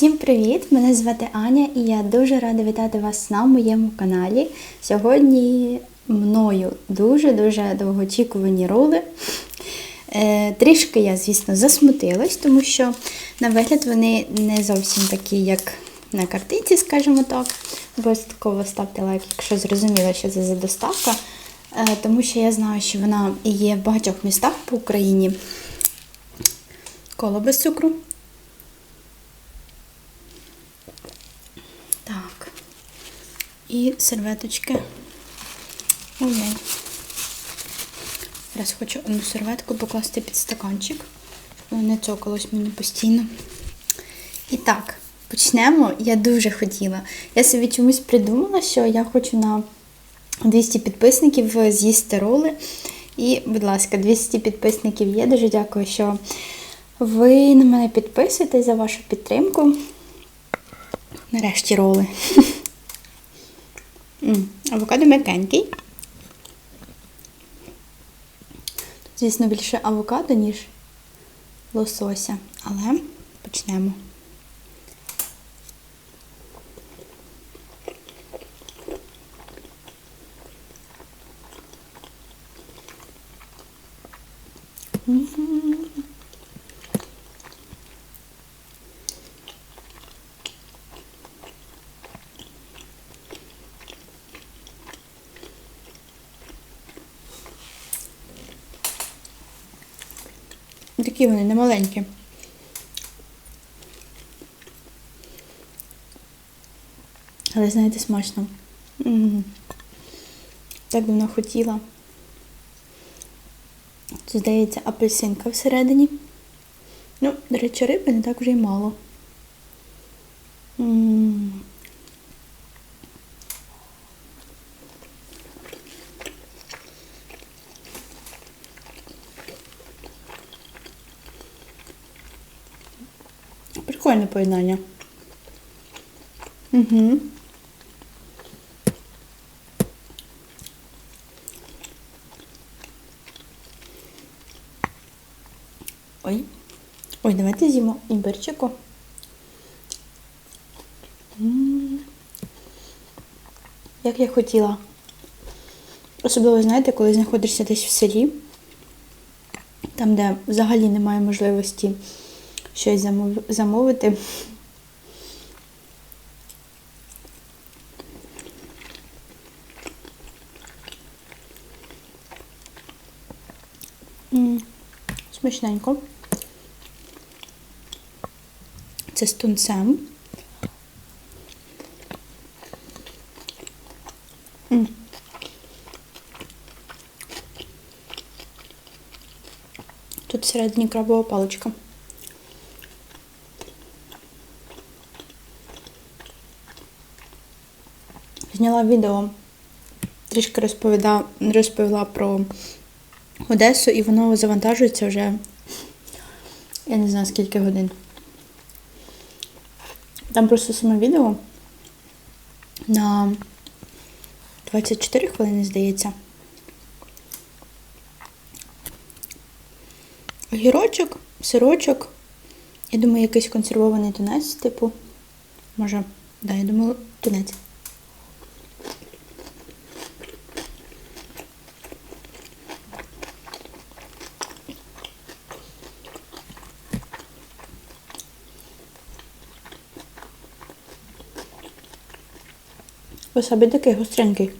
Всім привіт! Мене звати Аня і я дуже рада вітати вас на моєму каналі. Сьогодні мною дуже-дуже довгоочікувані роли. Е, трішки я, звісно, засмутилась, тому що на вигляд вони не зовсім такі, як на картинці, скажімо так. Обов'язково ставте лайк, якщо зрозуміло, що це за доставка. Е, тому що я знаю, що вона є в багатьох містах по Україні. Коло без цукру. Так. І серветочки. Ой. Зараз хочу одну серветку покласти під стаканчик, не цокалось мені постійно. І так, почнемо. Я дуже хотіла. Я собі чомусь придумала, що я хочу на 200 підписників з'їсти роли. І, будь ласка, 200 підписників є. Дуже дякую, що ви на мене підписуєтесь за вашу підтримку. Нарешті роли. Авокадо м'якенький. Звісно, більше авокадо, ніж лосося. Але почнемо. Такі вони немаленькі. Але знаєте, смачно. М. Так давно хотіла. Тут здається, апельсинка всередині. Ну, до речі, риби не так вже й мало. М. Прикольне поєднання. Угу. Ой. Ой, давайте з'їмо імбирчику. Як я хотіла. Особливо, знаєте, коли знаходишся десь в селі, там, де взагалі немає можливості щось замов- замовити. Смачненько. Це з тунцем. Тут всередині крабова паличка. Зняла відео, трішки розповіда, розповіла про Одесу, і воно завантажується вже, я не знаю скільки годин. Там просто саме відео на 24 хвилини, здається. Огірочок, сирочок. Я думаю, якийсь консервований тунець, типу. Може, да, я думаю, тунець. Васабі такий гостренький.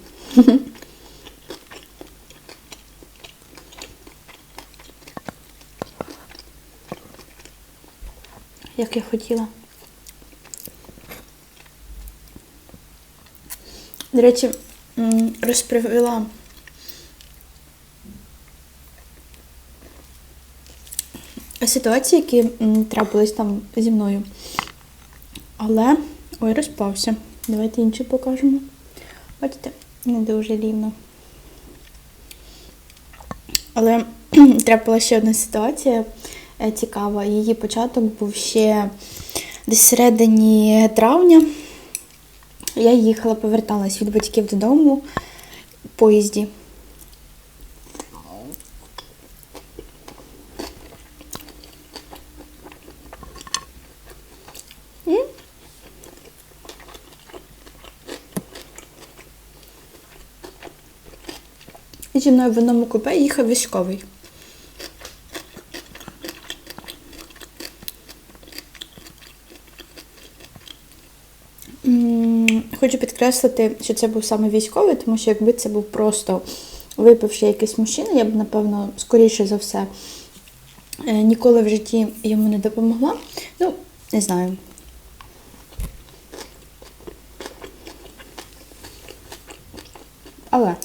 Як я хотіла. До речі, розповіла ситуації, які трапились там зі мною. Але ой, розпався. Давайте інший покажемо. Бачите, не дуже рівно. Але трапила ще одна ситуація е, цікава. Її початок був ще десь середині травня. Я їхала, поверталась від батьків додому в поїзді. Зі мною в одному купе їхав військовий. Хочу підкреслити, що це був саме військовий, тому що якби це був просто випивши якийсь мужчина, я б, напевно, скоріше за все, е, ніколи в житті йому не допомогла. Ну, не знаю. Але.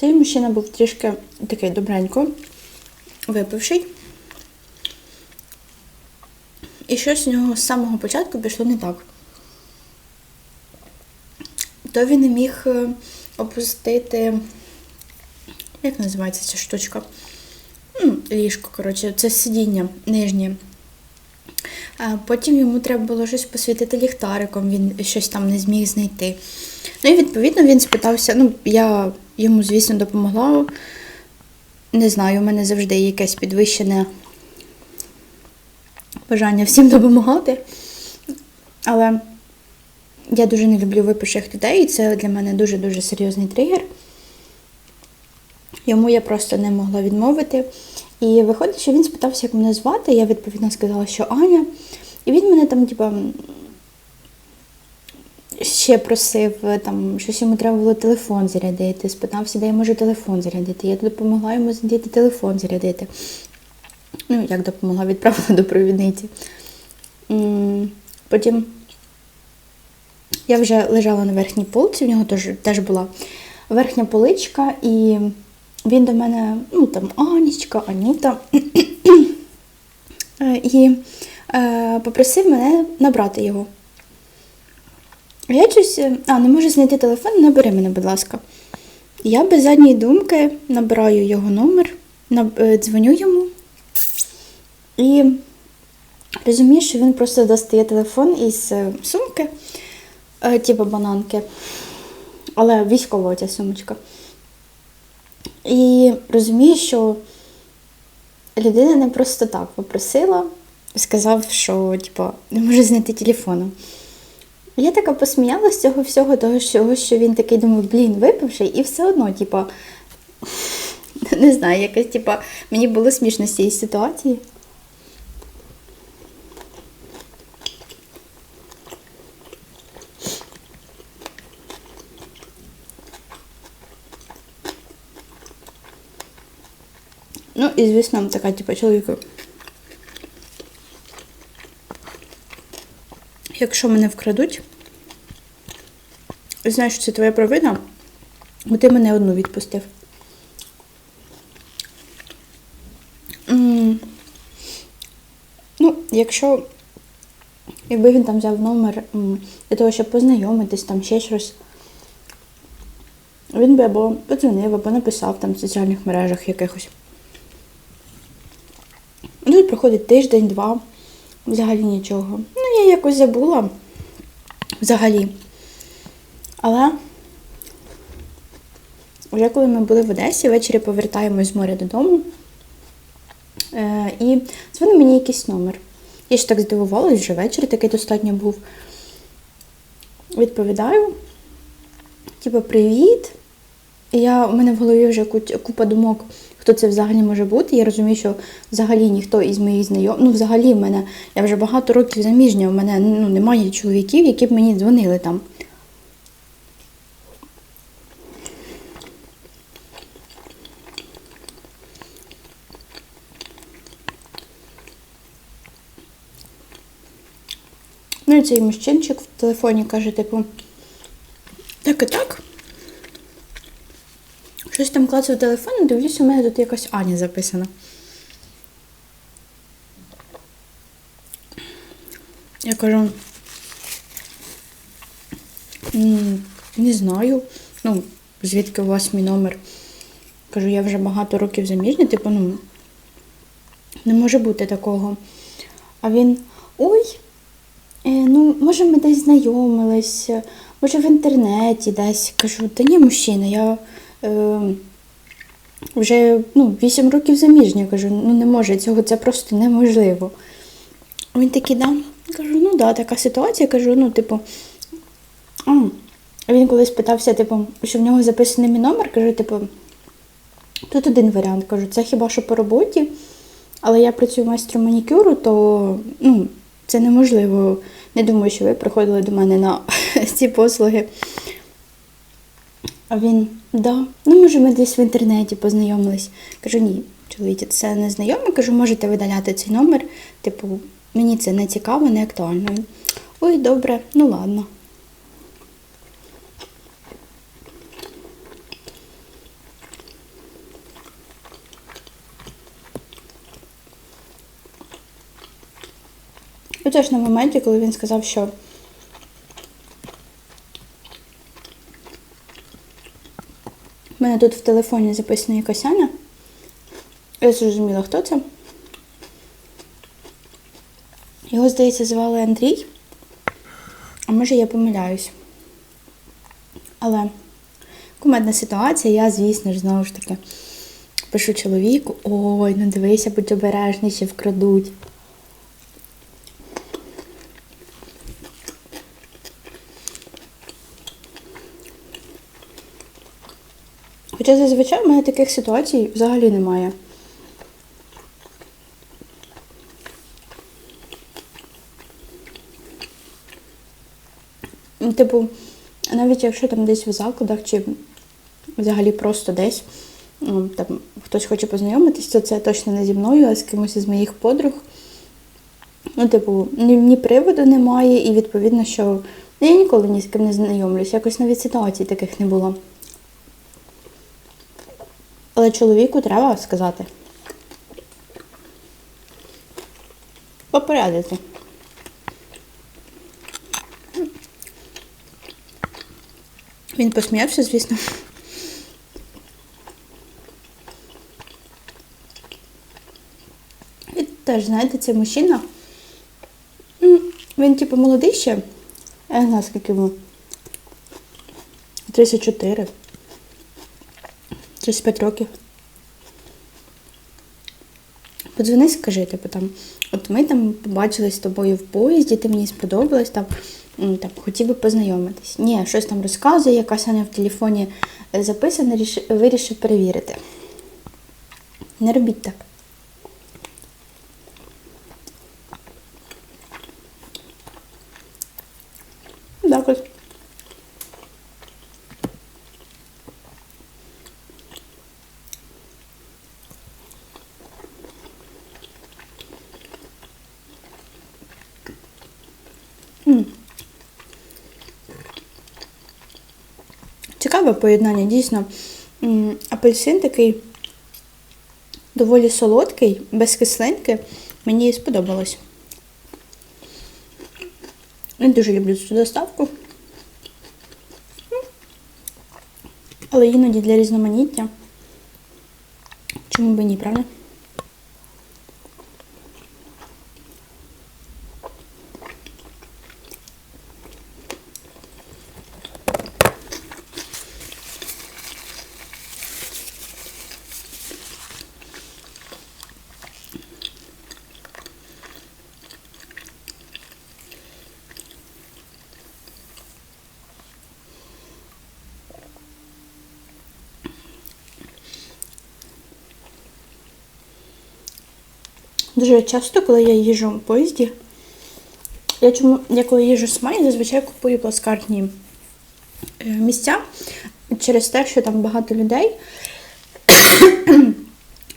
Цей мужчина був трішки такий добренько випивший. І щось у нього з самого початку пішло не так. То він не міг е, опустити, як називається ця штучка? Ліжко, коротше, це сидіння нижнє. Потім йому треба було щось посвітити ліхтариком, він щось там не зміг знайти. Ну і відповідно він спитався, ну, я йому, звісно, допомогла. Не знаю, у мене завжди є якесь підвищене бажання всім допомагати. Але я дуже не люблю випивших людей, і це для мене дуже-дуже серйозний тригер. Йому я просто не могла відмовити. І виходить, що він спитався, як мене звати. Я відповідно сказала, що Аня. І він мене там, типа, ще просив, там, щось йому треба було телефон зарядити. Спитався, де я можу телефон зарядити. Я допомогла йому зарядити телефон зарядити. Ну, як допомогла, відправила до провідниці. Потім я вже лежала на верхній полці, в нього теж, теж була верхня поличка, і він до мене, ну там Анічка, Анюта, Е, і попросив мене набрати його. Я щось, е, а, не можу знайти телефон, набери мене, будь ласка. Я без задньої думки набираю його номер, е, дзвоню йому і розумію, що він просто достає телефон із е, сумки, е, типу бананки, але військова ця сумочка. І розумію, що людина не просто так попросила, сказав, що типу, не може знайти телефону. Я така посміялася з цього всього, того, що, він такий думав, блін, випивший, і все одно, типу, не знаю, якось, типу, мені було смішно з цієї ситуації. Ну, і звісно, така, типу, чоловіку. Якщо мене вкрадуть, знаєш, що це твоя провина, бо ти мене одну відпустив. Ну, якщо якби він там взяв номер для того, щоб познайомитись, там ще щось, він би або подзвонив, або написав там в соціальних мережах якихось. І проходить тиждень-два, взагалі нічого. Ну, я якось забула взагалі. Але вже коли ми були в Одесі, ввечері повертаємось з моря додому. Е, і дзвонить мені якийсь номер. Я ж так здивувалась, вже вечір такий достатньо був. Відповідаю, типу, привіт. І я, у мене в голові вже купа думок, хто це взагалі може бути. Я розумію, що взагалі ніхто із моїх знайомих, ну взагалі в мене, я вже багато років заміжня, у мене ну, немає чоловіків, які б мені дзвонили там. Ну і цей мужчинчик в телефоні каже, типу, так і так. Щось там клацаю телефон, дивлюсь, у мене тут якась Аня записана. Я кажу, не знаю. Ну, звідки у вас мій номер? Кажу, я вже багато років заміжня, типу, ну, не може бути такого. А він, ой, е, ну, може, ми десь знайомились, може в інтернеті десь. Кажу, та ні, мужчина, я вже ну, 8 років заміжня. Кажу, ну не може цього, це просто неможливо. Він такий, да. Кажу, ну да, така ситуація. Кажу, ну, типу, а, він колись питався, типу, що в нього записаний мій номер, кажу, типу, тут один варіант. Кажу, це хіба що по роботі, але я працюю майстром манікюру, то ну, це неможливо. Не думаю, що ви приходили до мене на ці послуги. А він, да, ну може ми десь в інтернеті познайомились. Кажу, ні, чоловіче, це не знайоме. Кажу, можете видаляти цей номер. Типу, мені це не цікаво, не актуально. Ой, добре, ну ладно. І теж на моменті, коли він сказав, що тут в телефоні записано якась Аня. Я зрозуміла, хто це. Його, здається, звали Андрій. А може я помиляюсь. Але кумедна ситуація, я, звісно ж, знову ж таки, пишу чоловіку, ой, ну дивися, будь обережний, вкрадуть. Хоча зазвичай в мене таких ситуацій взагалі немає. Типу, навіть якщо там десь в закладах чи взагалі просто десь ну, там хтось хоче познайомитись, то це точно не зі мною, а з кимось із моїх подруг. Ну, типу, ні, ні приводу немає, і відповідно, що я ніколи ні з ким не знайомлюсь, якось навіть ситуацій таких не було. Але чоловіку треба сказати. Попорядити. Він посміявся, звісно. І теж, знаєте, цей мужчина. Він, типу, молодий ще. Я не знаю, скільки йому. 34. 35 років. Подзвони, скажи, типу там, от ми там побачились з тобою в поїзді, ти мені сподобалась, там, там хотів би познайомитись. Ні, щось там розказує, якась Аня в телефоні е, записана, ріш- вирішив перевірити. Не робіть так. Так. М. Цікаве поєднання, дійсно. Апельсин такий доволі солодкий, без кислинки. Мені сподобалось. Не дуже люблю цю доставку. Але іноді для різноманіття. Чому б ні, правда? Дуже часто, коли я їжджу в поїзді, я чому, я коли їжджу з Маї, зазвичай купую плацкартні е, місця через те, що там багато людей.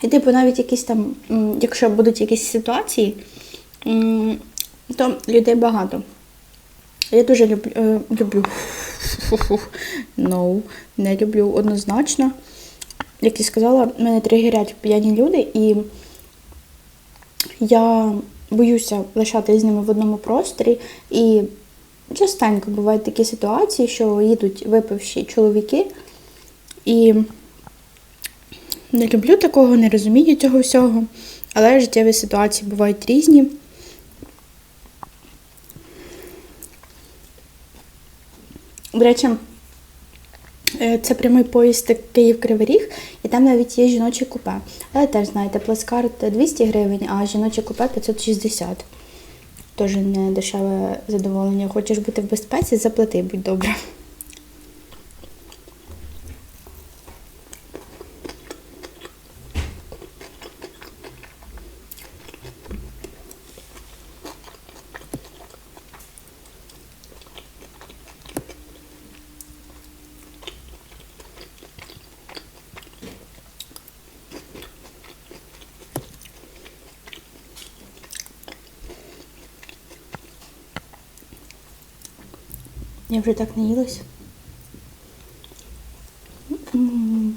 І типу навіть якісь там, якщо будуть якісь ситуації, то людей багато. Я дуже люблю, е, люблю. No, не люблю однозначно. Як я сказала, мене тригерять п'яні люди, і я боюся лишатися з ними в одному просторі. І частенько бувають такі ситуації, що їдуть випивші чоловіки. І не люблю такого, не розумію цього всього. Але життєві ситуації бувають різні. До речі, це прямий поїзд Київ-Кривий Ріг, і там навіть є жіночі купе. Але теж знаєте, плацкарт 200 гривень, а жіноче купе 560. теж не дешеве задоволення. Хочеш бути в безпеці, заплати, будь добре. Я вже так наїлась. М.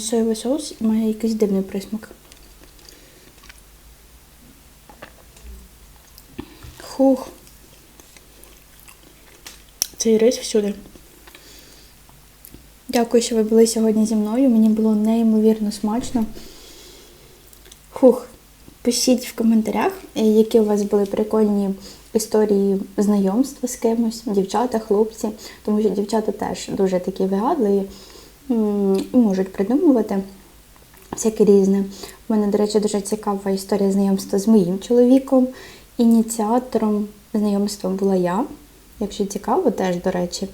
Соєвий соус має якийсь дивний присмак. Хух. Цей рис всюди. Дякую, що ви були сьогодні зі мною. Мені було неймовірно смачно. Хух. Пишіть в коментарях, е, які у вас були прикольні історії знайомства з кимось, дівчата, хлопці, тому що дівчата теж дуже такі вигадливі і можуть придумувати всяке різне. У мене, до речі, дуже цікава історія знайомства з моїм чоловіком. Ініціатором знайомства була я. Якщо цікаво, теж, до речі,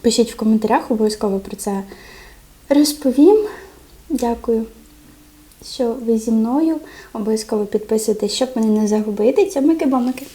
пишіть в коментарях, обов'язково про це розповім. Дякую, що ви зі мною. Обов'язково підписуйтесь, щоб мене не загубити. Цьомики-бомики.